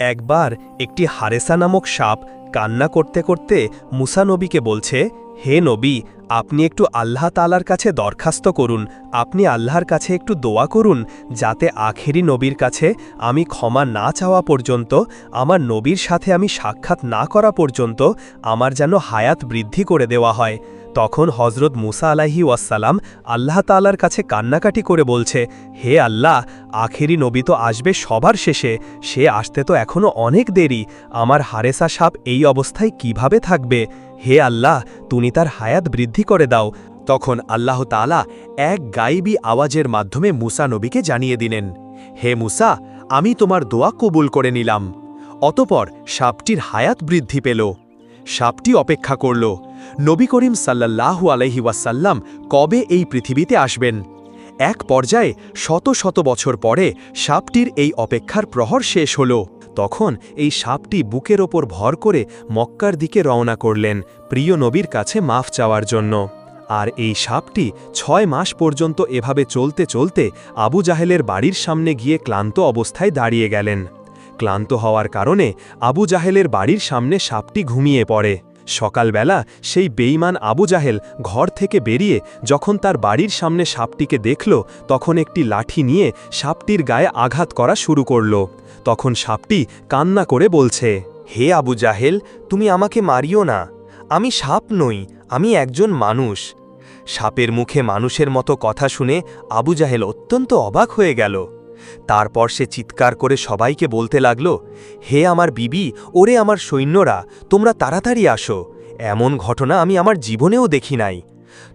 একবার একটি হারেসা নামক সাপ কান্না করতে করতে মুসা নবীকে বলছে, হে নবী, আপনি একটু আল্লাহ তালার কাছে দরখাস্ত করুন। আপনি আল্লাহর কাছে একটু দোয়া করুন, যাতে আখেরি নবীর কাছে আমি ক্ষমা না চাওয়া পর্যন্ত, আমার নবীর সাথে আমি সাক্ষাৎ না করা পর্যন্ত আমার যেন হায়াত বৃদ্ধি করে দেওয়া হয়। তখন হজরত মুসা আলাহি ওয়াসাল্লাম আল্লাহ তালার কাছে কান্নাকাটি করে বলছে, হে আল্লাহ, আখেরি নবী তো আসবে সবার শেষে, সে আসতে তো এখনও অনেক দেরি, আমার হারেসা সাপ এই অবস্থায় কীভাবে থাকবে? হে আল্লাহ, তুমি তার হায়াত বৃদ্ধি করে দাও। তখন আল্লাহ তাআলা এক গাইবী আওয়াজের মাধ্যমে মুসা নবীকে জানিয়ে দিলেন, হে মুসা, আমি তোমার দোয়া কবুল করে নিলাম। অতপর সাপটির হায়াত বৃদ্ধি পেল। সাপটি অপেক্ষা করল নবী করিম সাল্লাল্লাহু আলহি ওয়াসাল্লাম কবে এই পৃথিবীতে আসবেন? এক পর্যায়ে শত শত বছর পরে সাপটির এই অপেক্ষার প্রহর শেষ হল। তখন এই সাপটি বুকের ওপর ভর করে মক্কার দিকে রওনা করলেন প্রিয় নবীর কাছে মাফ চাওয়ার জন্য। আর এই সাপটি ছয় মাস পর্যন্ত এভাবে চলতে চলতে আবু জাহেলের বাড়ির সামনে গিয়ে ক্লান্ত অবস্থায় দাঁড়িয়ে গেলেন। ক্লান্ত হওয়ার কারণে আবু জাহেলের বাড়ির সামনে সাপটি ঘুমিয়ে পড়ে। সকালবেলা সেই বেইমান আবু জাহেল ঘর থেকে বেরিয়ে যখন তার বাড়ির সামনে সাপটিকে দেখল, তখন একটি লাঠি নিয়ে সাপটির গায়ে আঘাত করা শুরু করল। তখন সাপটি কান্না করে বলছে, হে আবু জাহেল, তুমি আমাকে মারিও না। আমি সাপ নই, আমি একজন মানুষ। সাপের মুখে মানুষের মতো কথা শুনে আবু জাহেল অত্যন্ত অবাক হয়ে গেল। তারপর সে চিৎকার করে সবাইকে বলতে লাগল, হে আমার বিবি, ওরে আমার সৈন্যরা, তোমরা তাড়াতাড়ি আসো। এমন ঘটনা আমি আমার জীবনেও দেখি নাই।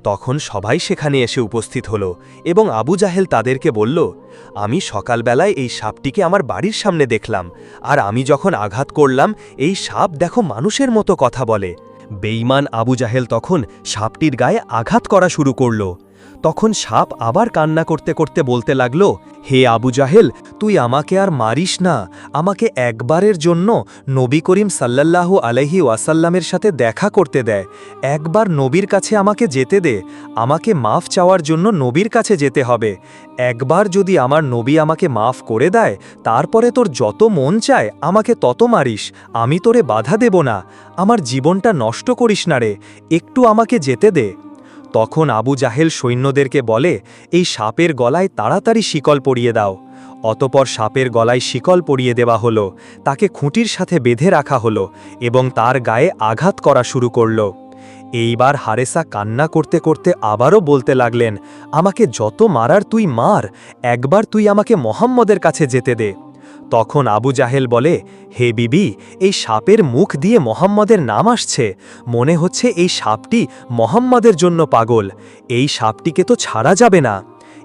তখন সবাই সেখানে এসে উপস্থিত হল এবং আবু জাহেল তাদেরকে বলল, আমি সকালবেলায় এই সাপটিকে আমার বাড়ির সামনে দেখলাম, আর আমি যখন আঘাত করলাম, এই সাপ দেখো মানুষের মতো কথা বলে। বেইমান আবু জাহেল তখন সাপটির গায়ে আঘাত করা শুরু করল। তখন সাপ আবার কান্না করতে করতে বলতে লাগল, হে আবু জাহেল, তুই আমাকে আর মারিস না। আমাকে একবারের জন্য নবী করিম সাল্লাল্লাহু আলহি ওয়াসাল্লামের সাথে দেখা করতে দেয় একবার নবীর কাছে আমাকে যেতে দে। আমাকে মাফ চাওয়ার জন্য নবীর কাছে যেতে হবে। একবার যদি আমার নবী আমাকে মাফ করে দেয়, তারপরে তোর যত মন চায়, আমাকে তত মারিস। আমি তোরে বাধা দেব না। আমার জীবনটা নষ্ট করিস না রে। একটু আমাকে যেতে দে। তখন আবু জাহেল সৈন্যদেরকে বলে, এই সাপের গলায় তাড়াতাড়ি শিকল পরিয়ে দাও। অতপর সাপের গলায় শিকল পরিয়ে দেওয়া হলো, তাকে খুঁটির সাথে বেঁধে রাখা হলো এবং তার গায়ে আঘাত করা শুরু করল। এইবার হারেসা কান্না করতে করতে আবারও বলতে লাগলেন, আমাকে যত মারার তুই মার, একবার তুই আমাকে মোহাম্মদের কাছে যেতে দে। তখন আবু জাহেল বলে, হে বিবি, এই সাপের মুখ দিয়ে মোহাম্মদের নাম আসছে। মনে হচ্ছে এই সাপটি মোহাম্মদের জন্য পাগল। এই সাপটিকে তো ছাড়া যাবে না।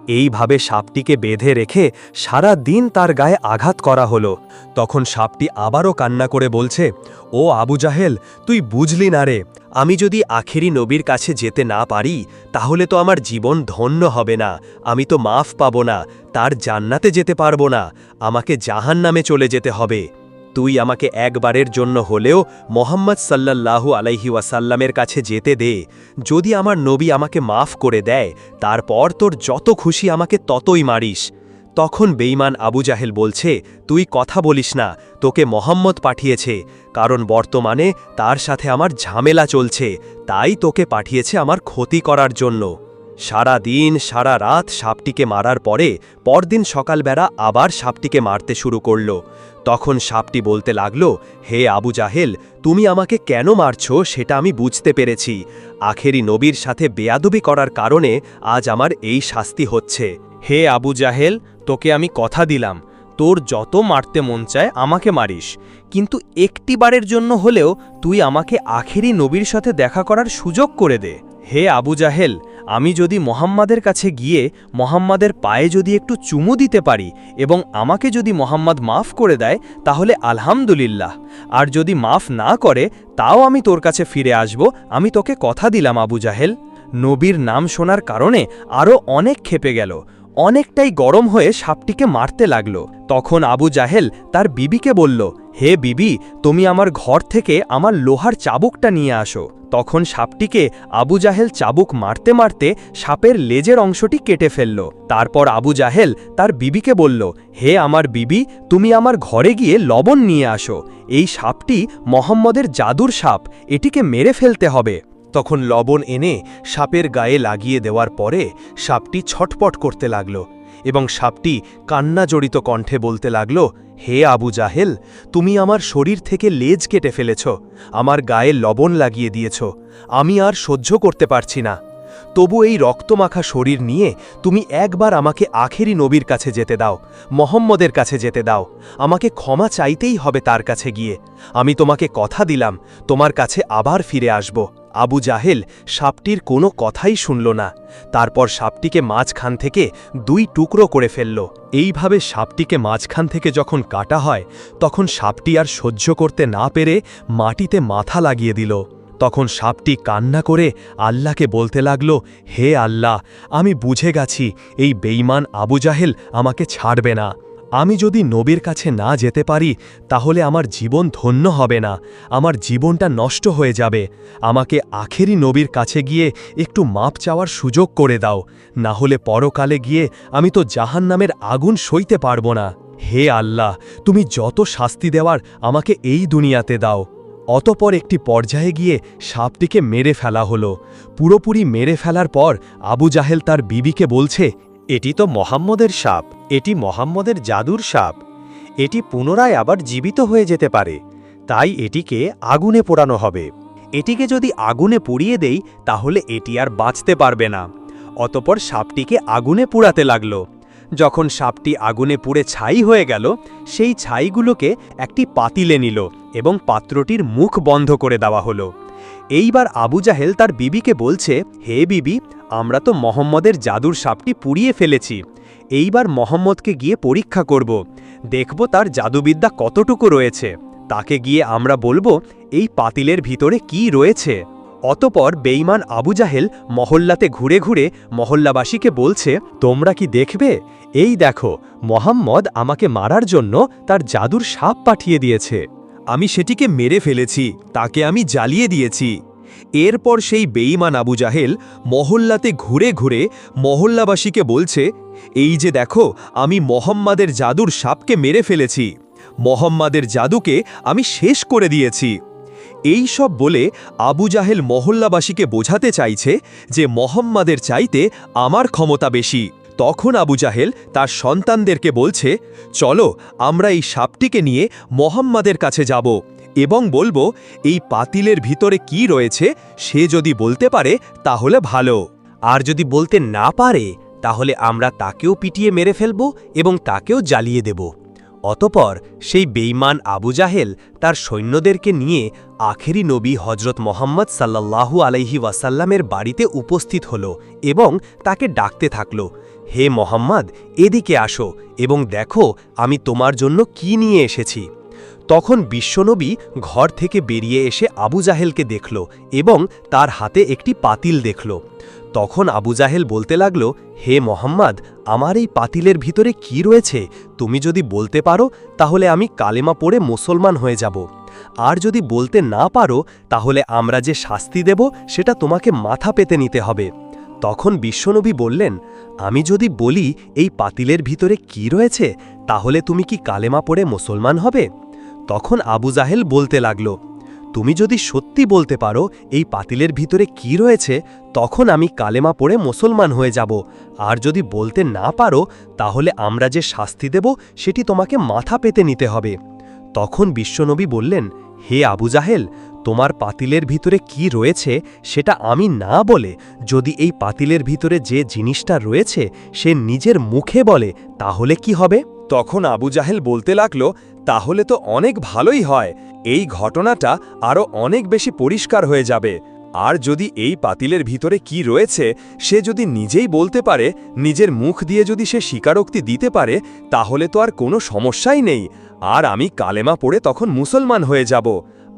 এইভাবে সাপটিকে বেঁধে রেখে সারা দিন তার গায়ে আঘাত করা হলো। তখন সাপটি আবারও কান্না করে বলছে, ও আবু জাহেল, তুই বুঝলি না রে আমি যদি আখেরি নবীর কাছে যেতে না পারি, তাহলে তো আমার জীবন ধন্য হবে না, আমি তো মাফ পাব না, তার জান্নাতে যেতে পারব না, আমাকে জাহান নামে চলে যেতে হবে। তুই আমাকে একবারের জন্য হলেও মোহাম্মদ সাল্লাল্লাহু আলাইহি ওয়াসাল্লামের কাছে যেতে দে। যদি আমার নবী আমাকে মাফ করে দেয়, তারপর তোর যত খুশি আমাকে ততই মারিস। তখন বেইমান আবু জাহেল বলছে, তুই কথা বলিস না, তোকে মোহাম্মদ পাঠিয়েছে, কারণ বর্তমানে তার সাথে আমার ঝামেলা চলছে, তাই তোকে পাঠিয়েছে আমার ক্ষতি করার জন্য। সারা দিন, সারা রাত সাপটিকে মারার পরে পরদিন সকালবেলা আবার সাপটিকে মারতে শুরু করল। তখন সাপটি বলতে লাগল, হে আবু জাহেল, তুমি আমাকে কেন মারছো সেটা আমি বুঝতে পেরেছি। আখেরি নবীর সাথে বেয়াদবি করার কারণে আজ আমার এই শাস্তি হচ্ছে। হে আবু জাহেল তোকে আমি কথা দিলাম, তোর যত মারতে মন চায় আমাকে মারিস। কিন্তু একটি বারের জন্য হলেও তুই আমাকে আখেরি নবীর সাথে দেখা করার সুযোগ করে দে। হে আবু জাহেল, আমি যদি মোহাম্মদের কাছে গিয়ে মোহাম্মদের পায়ে যদি একটু চুমু দিতে পারি এবং আমাকে যদি মোহাম্মদ মাফ করে দেয়, তাহলে আলহামদুলিল্লাহ। আর যদি মাফ না করে, তাও আমি তোর কাছে ফিরে আসব, আমি তোকে কথা দিলাম আবু জাহেল। নবীর নাম শোনার কারণে আরও অনেক খেপে গেল। অনেকটাই গরম হয়ে সাপটিকে মারতে লাগল। তখন আবু জাহেল তার বিবিকে বলল, হে বিবি, তুমি আমার ঘর থেকে আমার লোহার চাবুকটা নিয়ে আসো। তখন সাপটিকে আবু জাহেল চাবুক মারতে মারতে সাপের লেজের অংশটি কেটে ফেলল। তারপর আবু জাহেল তার বিবিকে বলল, হে আমার বিবি, তুমি আমার ঘরে গিয়ে লবণ নিয়ে আসো। এই সাপটি মোহাম্মদের জাদুর সাপ, এটিকে মেরে ফেলতে হবে। তখন লবণ এনে সাপের গায়ে লাগিয়ে দেওয়ার পরে সাপটি ছটপট করতে লাগল এবং সাপটি কান্না জড়িত কণ্ঠে বলতে লাগল, হে আবু জাহেল, তুমি আমার শরীর থেকে লেজ কেটে ফেলেছ, আমার গায়ে লবণ লাগিয়ে দিয়েছ, আমি আর সহ্য করতে পারছি না। তবু এই রক্তমাখা শরীর নিয়ে তুমি একবার আমাকে আখেরি নবীর কাছে যেতে দাও, মোহাম্মদের কাছে যেতে দাও, আমাকে ক্ষমা চাইতেই হবে তার কাছে গিয়ে। আমি তোমাকে কথা দিলাম, তোমার কাছে আবার ফিরে আসব। আবু জাহেল সাপটির কোনো কথাই শুনল না। তারপর সাপটিকে মাঝখান থেকে দুই টুকরো করে ফেলল। এইভাবে সাপটিকে মাঝখান থেকে যখন কাটা হয়, তখন সাপটি আর সহ্য করতে না পেরে মাটিতে মাথা লাগিয়ে দিল। তখন সাপটি কান্না করে আল্লাহকে বলতে লাগল, হে আল্লাহ, আমি বুঝে গেছি, এই বেইমান আবু জাহেল আমাকে ছাড়বে না। আমি যদি নবীর কাছে না যেতে পারি, তাহলে আমার জীবন ধন্য হবে না। আমার জীবনটা নষ্ট হয়ে যাবে। আমাকে আখেরি নবীর কাছে গিয়ে একটু মাপ চাওয়ার সুযোগ করে দাও। না হলে পরকালে গিয়ে আমি তো জাহান নামের আগুন সইতে পারব না। হে আল্লাহ, তুমি যত শাস্তি দেওয়ার আমাকে এই দুনিয়াতে দাও। অতপর একটি পর্যায়ে গিয়ে সাপটিকে মেরে ফেলা হলো। পুরোপুরি মেরে ফেলার পর আবু জাহেল তার বিবিকে বলছে এটি তো মোহাম্মদের সাপ, এটি মোহাম্মদের জাদুর সাপ। এটি পুনরায় আবার জীবিত হয়ে যেতে পারে, তাই এটিকে আগুনে পোড়ানো হবে। এটিকে যদি আগুনে পুড়িয়ে দেই, তাহলে এটি আর বাঁচতে পারবে না। অতপর সাপটিকে আগুনে পুড়াতে লাগল। যখন সাপটি আগুনে পুড়ে ছাই হয়ে গেল, সেই ছাইগুলোকে একটি পাতিলে নিল এবং পাত্রটির মুখ বন্ধ করে দেওয়া হলো। এইবার আবু জাহেল তার বিবিকে বলছে, হে বিবি আমরা তো মোহাম্মদের জাদুর সাপটি পুড়িয়ে ফেলেছি। এইবার মোহাম্মদকে গিয়ে পরীক্ষা করব। দেখব তার জাদুবিদ্যা কতটুকু রয়েছে। তাকে গিয়ে আমরা বলব, এই পাতিলের ভিতরে কি রয়েছে? অতপর বেইমান আবু জাহেল মহল্লাতে ঘুরে ঘুরে মহল্লাবাসীকে বলছে, তোমরা কি দেখবে? এই দেখো, মোহাম্মদ আমাকে মারার জন্য তার জাদুর সাপ পাঠিয়ে দিয়েছে। আমি সেটিকে মেরে ফেলেছি, তাকে আমি জ্বালিয়ে দিয়েছি। এরপর সেই বেঈমান আবু জাহেল মহল্লাতে ঘুরে ঘুরে মহল্লাবাসীকে বলছে, এই যে দেখো, আমি মোহাম্মদের জাদুর সাপকে মেরে ফেলেছি। মোহাম্মদের জাদুকে আমি শেষ করে দিয়েছি। এই সব বলে আবু জাহেল মহল্লাবাসীকে বোঝাতে চাইছে যে মোহাম্মদের চাইতে আমার ক্ষমতা বেশি। তখন আবু জাহেল তার সন্তানদেরকে বলছে, চলো, আমরা এই সাপটিকে নিয়ে মোহাম্মদের কাছে যাব। এবং বলব, এই পাতিলের ভিতরে কি রয়েছে সে যদি বলতে পারে, তাহলে ভালো। আর যদি বলতে না পারে, তাহলে আমরা তাকেও পিটিয়ে মেরে ফেলব এবং তাকেও জ্বালিয়ে দেব। অতপর সেই বেইমান আবু জাহেল তার সৈন্যদেরকে নিয়ে আখেরি নবী হজরত মোহাম্মদ সাল্লাল্লাহু আলাইহি ওয়াসাল্লামের বাড়িতে উপস্থিত হল এবং তাকে ডাকতে থাকল, হে মোহাম্মদ, এদিকে আসো এবং দেখো আমি তোমার জন্য কি নিয়ে এসেছি। তখন বিশ্বনবী ঘর থেকে বেরিয়ে এসে আবু জাহেলকে দেখল এবং তার হাতে একটি পাতিল দেখল। তখন আবু জাহেল বলতে লাগল, হে মোহাম্মদ, আমার এই পাতিলের ভিতরে কি রয়েছে? তুমি যদি বলতে পারো, তাহলে আমি কালেমা পড়ে মুসলমান হয়ে যাব। আর যদি বলতে না পারো, তাহলে আমরা যে শাস্তি দেব, সেটা তোমাকে মাথা পেতে নিতে হবে। তখন বিশ্বনবী বললেন, আমি যদি বলি, এই পাতিলের ভিতরে কি রয়েছে, তাহলে তুমি কি কালেমা পড়ে মুসলমান হবে? তখন আবু জাহেল বলতে লাগল, তুমি যদি সত্যি বলতে পারো এই পাতিলের ভিতরে কি রয়েছে, তখন আমি কালেমা পড়ে মুসলমান হয়ে যাব। আর যদি বলতে না পারো, তাহলে আমরা যে শাস্তি দেব, সেটি তোমাকে মাথা পেতে নিতে হবে। তখন বিশ্বনবী বললেন, হে আবু জাহেল, তোমার পাতিলের ভিতরে কি রয়েছে, সেটা আমি না বলে, যদি এই পাতিলের ভিতরে যে জিনিসটা রয়েছে, সে নিজের মুখে বলে, তাহলে কি হবে? তখন আবু জাহেল বলতে লাগল তাহলে তো অনেক ভালোই হয়। এই ঘটনাটা আরও অনেক বেশি পরিষ্কার হয়ে যাবে। আর যদি এই পাতিলের ভিতরে কি রয়েছে, সে যদি নিজেই বলতে পারে, নিজের মুখ দিয়ে যদি সে স্বীকারোক্তি দিতে পারে, তাহলে তো আর কোনো সমস্যাই নেই। আর আমি কালেমা পড়ে তখন মুসলমান হয়ে যাব।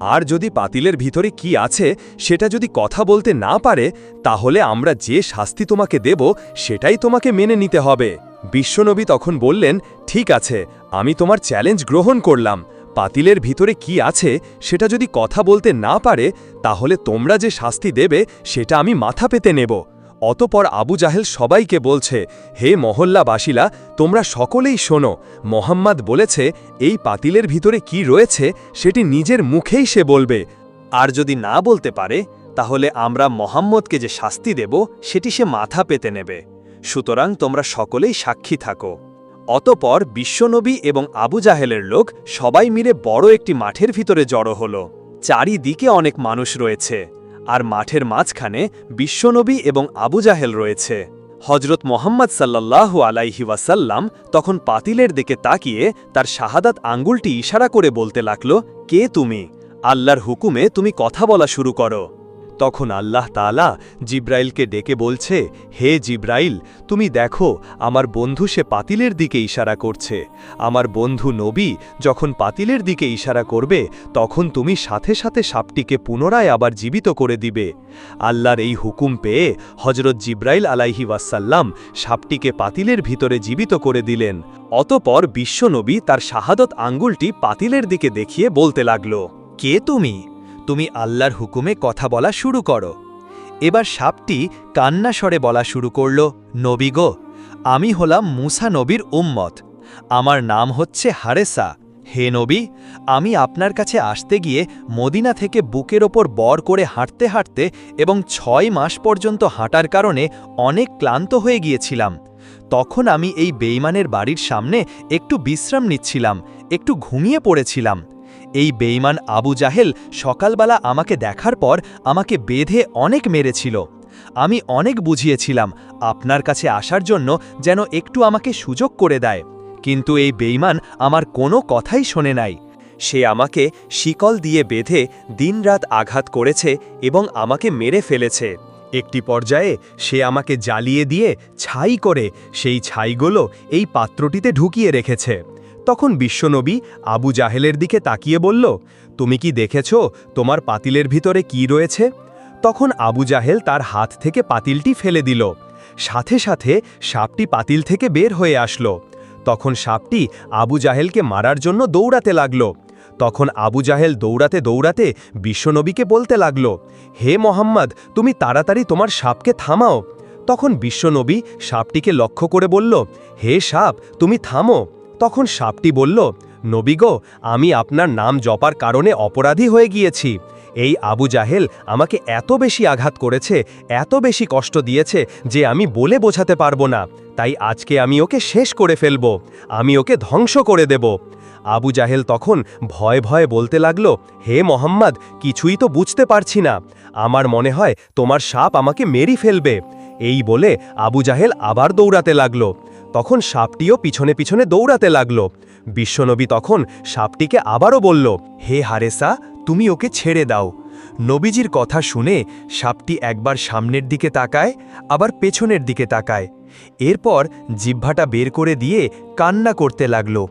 আর যদি পাতিলের ভিতরে কি আছে, সেটা যদি কথা বলতে না পারে, তাহলে আমরা যে শাস্তি তোমাকে দেব, সেটাই তোমাকে মেনে নিতে হবে। বিশ্বনবী তখন বললেন, ঠিক আছে আমি তোমার চ্যালেঞ্জ গ্রহণ করলাম। পাতিলের ভিতরে কি আছে সেটা যদি কথা বলতে না পারে, তাহলে তোমরা যে শাস্তি দেবে সেটা আমি মাথা পেতে নেব। অতপর আবু জাহেল সবাইকে বলছে, হে মহল্লাবাসীলা তোমরা সকলেই শোনো। মোহাম্মদ বলেছে, এই পাতিলের ভিতরে কি রয়েছে সেটি নিজের মুখেই সে বলবে। আর যদি না বলতে পারে, তাহলে আমরা মোহাম্মদকে যে শাস্তি দেব সেটি সে মাথা পেতে নেবে। সুতরাং তোমরা সকলেই সাক্ষী থাকো। অতপর বিশ্বনবী এবং আবু জাহেলের লোক সবাই মিলে বড় একটি মাঠের ভিতরে জড়ো হল। চারিদিকে অনেক মানুষ রয়েছে, আর মাঠের মাঝখানে বিশ্বনবী এবং আবু জাহেল রয়েছে। হজরত মোহাম্মদ সাল্লাল্লাহু আলাইহি ওয়াসাল্লাম তখন পাতিলের দিকে তাকিয়ে তার শাহাদাত আঙ্গুলটি ইশারা করে বলতে লাগল, কে তুমি? আল্লাহর হুকুমে তুমি কথা বলা শুরু করো। তখন আল্লাহ তাআলা জিব্রাইলকে ডেকে বলছে, হে জিব্রাইল, তুমি দেখো, আমার বন্ধু সে পাতিলের দিকে ইশারা করছে। আমার বন্ধু নবী যখন পাতিলের দিকে ইশারা করবে, তখন তুমি সাথে সাথে সাপটিকে পুনরায় আবার জীবিত করে দিবে। আল্লাহর এই হুকুম পেয়ে হজরত জিব্রাইল আলাইহি ওয়াসাল্লাম সাপটিকে পাতিলের ভিতরে জীবিত করে দিলেন। অতপর বিশ্বনবী তার শাহাদত আঙ্গুলটি পাতিলের দিকে দেখিয়ে বলতে লাগল, কে তুমি? তুমি আল্লাহর হুকুমে কথা বলা শুরু করো। এবার সাপটি কান্না স্বরে বলা শুরু করল, নবী গো, আমি হলাম মুসা নবীর উম্মত। আমার নাম হচ্ছে হারেসা। হে নবী, আমি আপনার কাছে আসতে গিয়ে মদিনা থেকে বুকের ওপর বর করে হাঁটতে হাঁটতে এবং ছয় মাস পর্যন্ত হাঁটার কারণে অনেক ক্লান্ত হয়ে গিয়েছিলাম। তখন আমি এই বেইমানের বাড়ির সামনে একটু বিশ্রাম নিচ্ছিলাম, একটু ঘুমিয়ে পড়েছিলাম। এই বেইমান আবু জাহেল সকালবেলা আমাকে দেখার পর আমাকে বেঁধে অনেক মেরেছিল। আমি অনেক বুঝিয়েছিলাম আপনার কাছে আসার জন্য যেন একটু আমাকে সুযোগ করে দেয়, কিন্তু এই বেইমান আমার কোনো কথাই শোনে নাই। সে আমাকে শিকল দিয়ে বেঁধে দিনরাত আঘাত করেছে এবং আমাকে মেরে ফেলেছে। একটি পর্যায়ে সে আমাকে জ্বালিয়ে দিয়ে ছাই করে সেই ছাইগুলো এই পাত্রটিতে ঢুকিয়ে রেখেছে। তখন বিশ্বনবী আবু জাহেলের দিকে তাকিয়ে বলল, তুমি কি দেখেছ তোমার পাতিলের ভিতরে কি রয়েছে? তখন আবু জাহেল তার হাত থেকে পাতিলটি ফেলে দিল। সাথে সাথে সাপটি পাতিল থেকে বের হয়ে আসলো। তখন সাপটি আবু জাহেলকে মারার জন্য দৌড়াতে লাগল। তখন আবু জাহেল দৌড়াতে দৌড়াতে বিশ্বনবীকে বলতে লাগল, হে মোহাম্মদ, তুমি তাড়াতাড়ি তোমার সাপকে থামাও। তখন বিশ্বনবী সাপটিকে লক্ষ্য করে বলল, হে সাপ, তুমি থামো। তখন সাপটি বলল নবীগো আমি আপনার নাম জপার কারণে অপরাধী হয়ে গিয়েছি। এই আবু জাহেল আমাকে এত বেশি আঘাত করেছে, এত বেশি কষ্ট দিয়েছে যে আমি বলে বোঝাতে পারব না। তাই আজকে আমি ওকে শেষ করে ফেলব, আমি ওকে ধ্বংস করে দেব। আবু জাহেল তখন ভয় ভয়ে বলতে লাগল, হে মোহাম্মদ, কিছুই তো বুঝতে পারছি না। আমার মনে হয় তোমার সাপ আমাকে মেরি ফেলবে। এই বলে আবু জাহেল আবার দৌড়াতে লাগল। তখন সাপটিও পিছনে পিছনে দৌড়াতে লাগল। বিশ্বনবী তখন সাপটিকে আবারও বলল, হে হারেসা, তুমি ওকে ছেড়ে দাও। নবীজির কথা শুনে সাপটি একবার সামনের দিকে তাকায়, আবার পেছনের দিকে তাকায়। এরপর জিহ্বাটা বের করে দিয়ে কান্না করতে লাগল।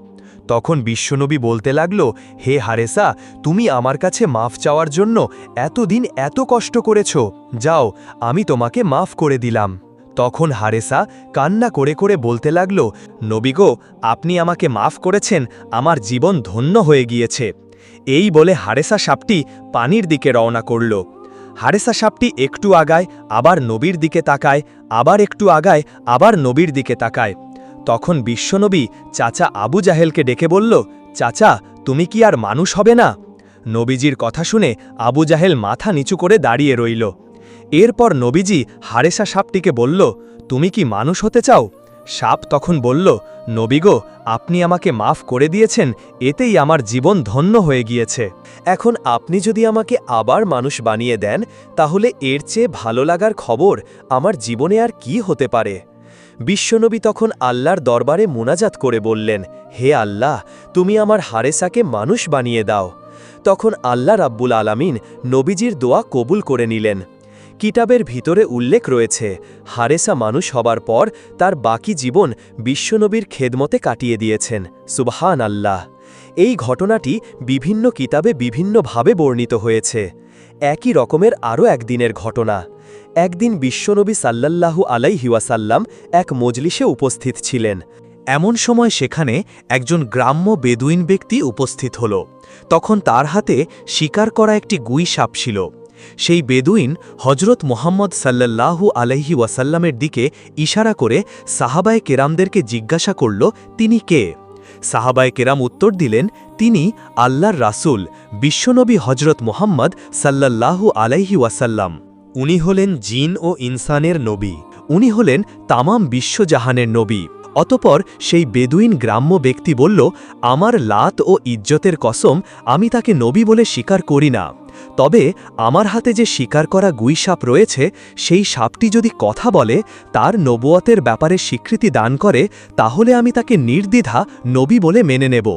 তখন বিশ্বনবী বলতে লাগল, হে হারেসা, তুমি আমার কাছে মাফ চাওয়ার জন্য এতদিন এত কষ্ট করেছ। যাও, আমি তোমাকে মাফ করে দিলাম। তখন হারেসা কান্না করে করে বলতে লাগল নবীগো আপনি আমাকে মাফ করেছেন, আমার জীবন ধন্য হয়ে গিয়েছে। এই বলে হারেসা সাপটি পানির দিকে রওনা করল। হারেসা সাপটি একটু আগায়, আবার নবীর দিকে তাকায়, আবার একটু আগায়, আবার নবীর দিকে তাকায়। তখন বিশ্বনবী চাচা আবু জাহেলকে ডেকে বলল, চাচা, তুমি কি আর মানুষ হবে না? নবীজির কথা শুনে আবু জাহেল মাথা নিচু করে দাঁড়িয়ে রইল। এরপর নবীজি হারেসা সাপটিকে বলল, তুমি কি মানুষ হতে চাও? সাপ তখন বলল নবীগো আপনি আমাকে মাফ করে দিয়েছেন, এতেই আমার জীবন ধন্য হয়ে গিয়েছে। এখন আপনি যদি আমাকে আবার মানুষ বানিয়ে দেন, তাহলে এর চেয়ে ভালো লাগার খবর আমার জীবনে আর কি হতে পারে? বিশ্বনবী তখন আল্লাহর দরবারে মুনাজাত করে বললেন, হে আল্লাহ, তুমি আমার হারেসাকে মানুষ বানিয়ে দাও। তখন আল্লাহ রাব্বুল আলামিন নবীজির দোয়া কবুল করে নিলেন। কিতাবের ভিতরে উল্লেখ রয়েছে, হারেসা মানুষ হবার পর তার বাকি জীবন বিশ্বনবীর খেদমতে কাটিয়ে দিয়েছেন সুবহান আল্লাহ এই ঘটনাটি বিভিন্ন কিতাবে বিভিন্নভাবে বর্ণিত হয়েছে। একই রকমের আরও একদিনের ঘটনা। একদিন বিশ্বনবী সাল্লাল্লাহু আলাইহি ওয়াসাল্লাম এক মজলিসে উপস্থিত ছিলেন। এমন সময় সেখানে একজন গ্রাম্য বেদুইন ব্যক্তি উপস্থিত হল। তখন তার হাতে শিকার করা একটি গুই সাপ ছিল। সেই বেদুইন হজরত মোহাম্মদ সাল্লাল্লাহু আলাইহি ওয়াসাল্লামের দিকে ইশারা করে সাহাবায় কেরামদেরকে জিজ্ঞাসা করল, তিনি কে? সাহাবায় কেরাম উত্তর দিলেন, তিনি আল্লাহর রাসূল, বিশ্বনবী হজরত মোহাম্মদ সাল্লাল্লাহু আলাইহি ওয়াসাল্লাম। উনি হলেন জিন ও ইনসানের নবী। উনি হলেন তামাম বিশ্বজাহানের নবী। অতপর সেই বেদুইন গ্রাম্য ব্যক্তি বলল, আমার লাত ও ইজ্জতের কসম, আমি তাকে নবী বলে স্বীকার করি না। তবে আমার হাতে যে শিকার করা গুই সাপ রয়েছে, সেই সাপটি যদি কথা বলে, তার নবুয়তের ব্যাপারে স্বীকৃতি দান করে, তাহলে আমি তাকে নির্দ্বিধা নবী বলে মেনে নেব।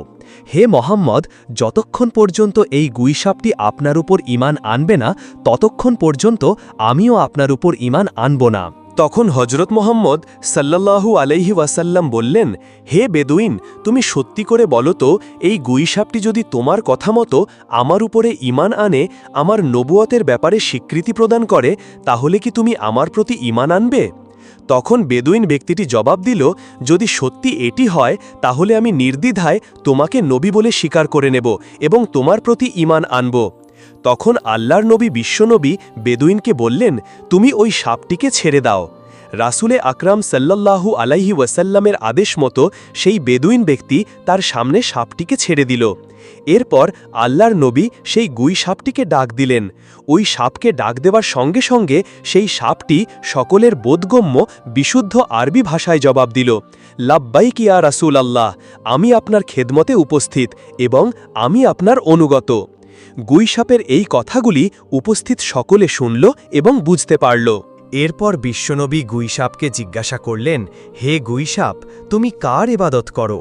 হে মোহাম্মদ, যতক্ষণ পর্যন্ত এই গুইসাপটি আপনার উপর ইমান আনবে না, ততক্ষণ পর্যন্ত আমিও আপনার উপর ইমান আনব না। তখন হজরত মোহাম্মদ সাল্লাল্লাহু আলাইহি ওয়াসাল্লাম বললেন, হে বেদুইন, তুমি সত্যি করে বলো তো, এই গুইসাপটি যদি তোমার কথা মতো আমার উপরে ইমান আনে, আমার নবুয়তের ব্যাপারে স্বীকৃতি প্রদান করে, তাহলে কি তুমি আমার প্রতি ইমান আনবে? তখন বেদুইন ব্যক্তিটি জবাব দিল, যদি সত্যি এটি হয়, তাহলে আমি নির্দ্বিধায় তোমাকে নবী বলে স্বীকার করে নেব এবং তোমার প্রতি ইমান আনব। তখন আল্লাহর নবী বিশ্বনবী বেদুইনকে বললেন, তুমি ওই সাপটিকে ছেড়ে দাও। রাসুলে আকরাম সাল্লাল্লাহু আলাইহি ওয়াসাল্লামের আদেশ মতো সেই বেদুইন ব্যক্তি তার সামনে সাপটিকে ছেড়ে দিল। এরপর আল্লাহর নবী সেই গুই সাপটিকে ডাক দিলেন। ওই সাপকে ডাক দেওয়ার সঙ্গে সঙ্গে সেই সাপটি সকলের বোধগম্য, বিশুদ্ধ আরবি ভাষায় জবাব দিল, লাব্বাইক ইয়া রাসূল আল্লাহ আমি আপনার খেদমতে উপস্থিত এবং আমি আপনার অনুগত। গুইসাপের এই কথাগুলি উপস্থিত সকলে শুনল এবং বুঝতে পারল। এরপর বিশ্বনবী গুইসাপকে জিজ্ঞাসা করলেন, হে গুইসাপ, তুমি কার এবাদত করো?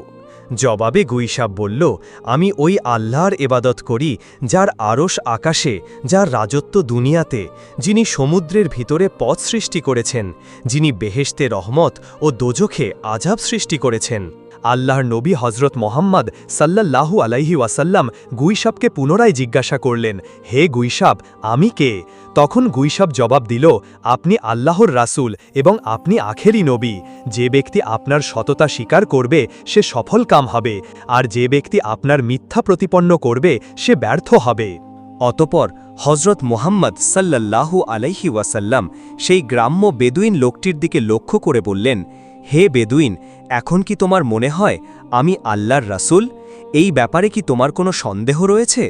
জবাবে গুইসাপ বলল, আমি ওই আল্লাহর এবাদত করি, যার আরশ আকাশে, যার রাজত্ব দুনিয়াতে, যিনি সমুদ্রের ভিতরে পথ সৃষ্টি করেছেন, যিনি বেহেশতে রহমত ও দোজখে আজাব সৃষ্টি করেছেন। আল্লাহর নবী হজরত মোহাম্মদ সাল্লাল্লাহু আলাইহি ওয়াসাল্লাম গুইসাপকে পুনরায় জিজ্ঞাসা করলেন, হে গুইসাপ আমি কে? তখন গুইসাপ জবাব দিল, আপনি আল্লাহর রাসূল এবং আপনি আখেরি নবী। যে ব্যক্তি আপনার সততা স্বীকার করবে, সে সফল কাম হবে, আর যে ব্যক্তি আপনার মিথ্যা প্রতিপন্ন করবে, সে ব্যর্থ হবে। অতপর হজরত মোহাম্মদ সাল্লাল্লাহু আলাইহি ওয়াসাল্লাম সেই গ্রাম্য বেদুইন লোকটির দিকে লক্ষ্য করে বললেন, হে বেদুইন এখন কি তোমার মনে হয় আমি আল্লাহর রাসূল? এই ব্যাপারে কি তোমার কোনো সন্দেহ রয়েছে?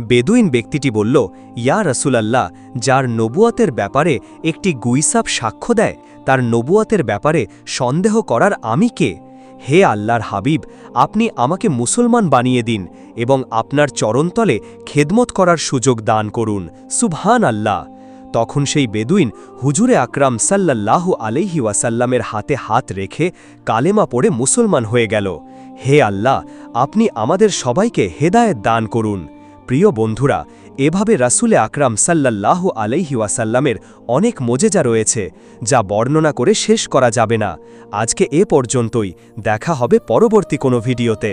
বেদুইন ব্যক্তিটি বলল, ইয়া রাসূলাল্লাহ, যার নবুয়াতের ব্যাপারে একটি গুইসাপ সাক্ষ্য দেয়, তার নবুয়াতের ব্যাপারে সন্দেহ করার আমি কে? হে আল্লাহর হাবিব, আপনি আমাকে মুসলমান বানিয়ে দিন এবং আপনার চরণতলে খেদমত করার সুযোগ দান করুন। সুবহান আল্লাহ তখন সেই বেদুইন হুজুরে আকরাম সাল্লাল্লাহু আলাইহি ওয়াসাল্লামের হাতে হাত রেখে কালেমা পড়ে মুসলমান হয়ে গেল। হে আল্লাহ, আপনি আমাদের সবাইকে হেদায়েত দান করুন। প্রিয় বন্ধুরা, এভাবে রাসুলে আকরাম সাল্লাল্লাহু আলাইহি ওয়াসাল্লামের অনেক মোজেজা রয়েছে, যা বর্ণনা করে শেষ করা যাবে না। আজকে এ পর্যন্তই, দেখা হবে পরবর্তী কোনো ভিডিওতে।